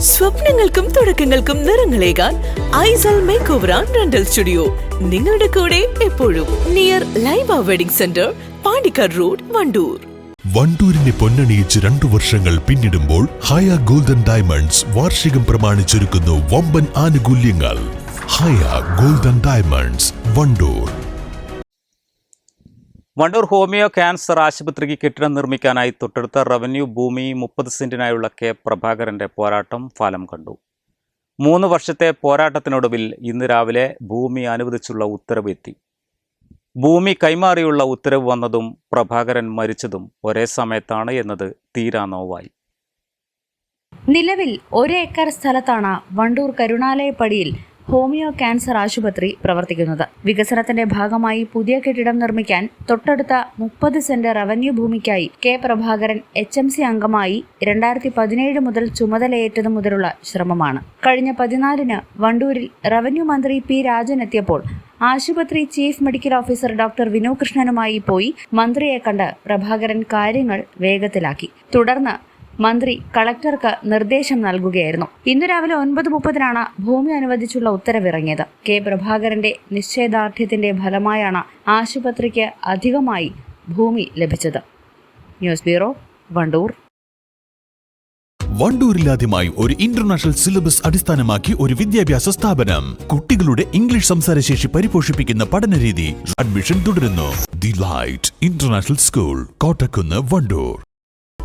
സ്വപ്നങ്ങൾക്കും തുടക്കങ്ങൾക്കും നിറങ്ങളേകാൻ Aisal make over and rental studio. നിങ്ങളുടെ കൂടെ എപ്പോഴും near Laiba wedding centre Pandikkad road Wandoor. വണ്ടൂരിനെ പൊന്നണിയിച്ച് രണ്ടു വർഷങ്ങൾ പിന്നിടുമ്പോൾ ഹയ ഗോൾഡൻ ഡയമണ്ട്സ് വാർഷികം പ്രമാണിച്ചൊരുക്കുന്നു വമ്പൻ ആനുകൂല്യങ്ങൾ. Haya golden diamonds Wandoor. Wandoor homeo cancer ആശുപത്രിക്ക് കെട്ടിടം നിർമ്മിക്കാനായി തൊട്ടടുത്ത റവന്യൂ ഭൂമി മുപ്പത് സെന്റിനായുള്ള കെ പ്രഭാകരന്റെ പോരാട്ടം ഫലം കണ്ടു. മൂന്ന് വർഷത്തെ പോരാട്ടത്തിനൊടുവിൽ ഇന്ന് രാവിലെ ഭൂമി അനുവദിച്ചുള്ള ഉത്തരവ് എത്തി. ഭൂമി കൈമാറിയുള്ള ഉത്തരവ് വന്നതും പ്രഭാകരൻ മരിച്ചതും ഒരേ സമയത്താണ് എന്നത് തീരാ നോവായി. നിലവിൽ ഒരേക്കർ സ്ഥലത്താണ് വണ്ടൂർ കരുണാലയപ്പടിയിൽ ഹോമിയോ ക്യാൻസർ ആശുപത്രി പ്രവർത്തിക്കുന്നത്. വികസനത്തിന്റെ ഭാഗമായി പുതിയ കെട്ടിടം നിർമ്മിക്കാൻ തൊട്ടടുത്ത മുപ്പത് cent revenue ഭൂമിക്കായി K Prabhakaran H M C അംഗമായി രണ്ടായിരത്തി പതിനേഴ് മുതൽ ചുമതലയേറ്റത് മുതലുള്ള ശ്രമമാണ്. കഴിഞ്ഞ പതിനാലിന് വണ്ടൂരിൽ റവന്യൂ മന്ത്രി പി രാജൻ എത്തിയപ്പോൾ ആശുപത്രി chief medical officer doctor Vinu കൃഷ്ണനുമായി പോയി മന്ത്രിയെ കണ്ട് പ്രഭാകരൻ കാര്യങ്ങൾ വേഗത്തിലാക്കി. തുടർന്ന് മന്ത്രി കളക്ടർക്ക് നിർദ്ദേശം നൽകുകയായിരുന്നു. ഇന്ന് രാവിലെ ഒൻപത് മുപ്പതിനാണ് ഭൂമി അനുവദിച്ചുള്ള ഉത്തരവിറങ്ങിയത്. കെ പ്രഭാകരന്റെ നിശ്ചയദാർഢ്യത്തിന്റെ ഫലമായാണ് ആശുപത്രിക്ക് അധികമായി ഭൂമി ലഭിച്ചത്. News bureau Wandoor. വണ്ടൂരിലാദ്യമായി ഒരു ഇന്റർനാഷണൽ സിലബസ് അടിസ്ഥാനമാക്കി ഒരു വിദ്യാഭ്യാസ സ്ഥാപനം. കുട്ടികളുടെ ഇംഗ്ലീഷ് സംസാരശേഷി പരിപോഷിപ്പിക്കുന്ന പഠനരീതി അഡ്മിഷൻ തുടരുന്നു. The Light International School Kottakkunnu Wandoor.